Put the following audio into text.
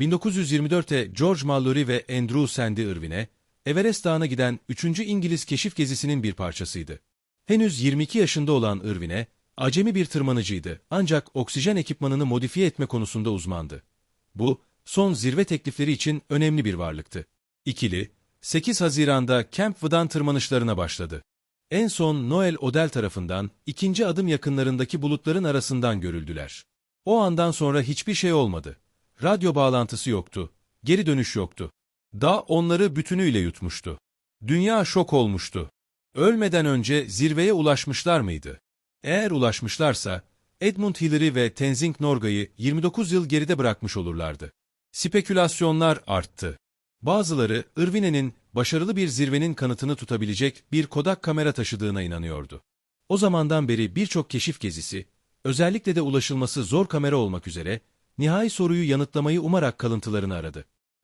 1924'te George Mallory ve Andrew Sandy Irwin'e Everest Dağı'na giden 3. İngiliz keşif gezisinin bir parçasıydı. Henüz 22 yaşında olan Irwin'e acemi bir tırmanıcıydı ancak oksijen ekipmanını modifiye etme konusunda uzmandı. Bu, son zirve teklifleri için önemli bir varlıktı. İkili, 8 Haziran'da Camp V'dan tırmanışlarına başladı. En son Noel Odell tarafından ikinci adım yakınlarındaki bulutların arasından görüldüler. O andan sonra hiçbir şey olmadı. Radyo bağlantısı yoktu, geri dönüş yoktu. Dağ onları bütünüyle yutmuştu. Dünya şok olmuştu. Ölmeden önce zirveye ulaşmışlar mıydı? Eğer ulaşmışlarsa, Edmund Hillary ve Tenzing Norgay'ı 29 yıl geride bırakmış olurlardı. Spekülasyonlar arttı. Bazıları, Irvine'nin başarılı bir zirvenin kanıtını tutabilecek bir Kodak kamera taşıdığına inanıyordu. O zamandan beri birçok keşif gezisi, özellikle de ulaşılması zor kamera olmak üzere, nihai soruyu yanıtlamayı umarak kalıntılarını aradı.